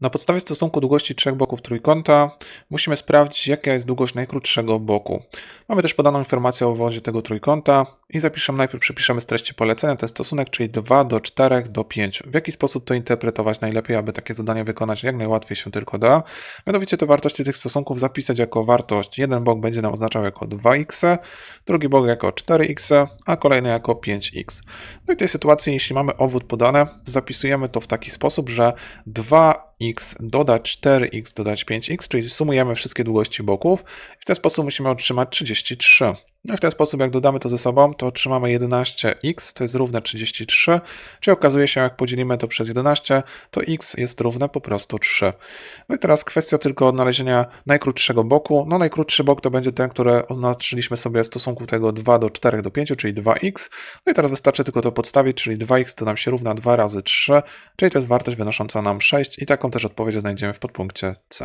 Na podstawie stosunku długości trzech boków trójkąta musimy sprawdzić, jaka jest długość najkrótszego boku. Mamy też podaną informację o wodzie tego trójkąta i zapiszemy, najpierw przypiszemy z treści polecenia ten stosunek, czyli 2 do 4 do 5. W jaki sposób to interpretować najlepiej, aby takie zadanie wykonać jak najłatwiej się tylko da? Mianowicie te wartości tych stosunków zapisać jako wartość. Jeden bok będzie nam oznaczał jako 2x, drugi bok jako 4x, a kolejny jako 5x. No i w tej sytuacji, jeśli mamy owód podane, zapisujemy to w taki sposób, że 2x dodać 4x dodać 5x, czyli sumujemy wszystkie długości boków i w ten sposób musimy otrzymać 33. No i w ten sposób, jak dodamy to ze sobą, to otrzymamy 11x, to jest równe 33, czyli okazuje się, jak podzielimy to przez 11, to x jest równe po prostu 3. No i teraz kwestia tylko odnalezienia najkrótszego boku. No najkrótszy bok to będzie ten, który oznaczyliśmy sobie w stosunku tego 2 do 4 do 5, czyli 2x. No i teraz wystarczy tylko to podstawić, czyli 2x to nam się równa 2 razy 3, czyli to jest wartość wynosząca nam 6 i taką też odpowiedź znajdziemy w podpunkcie C.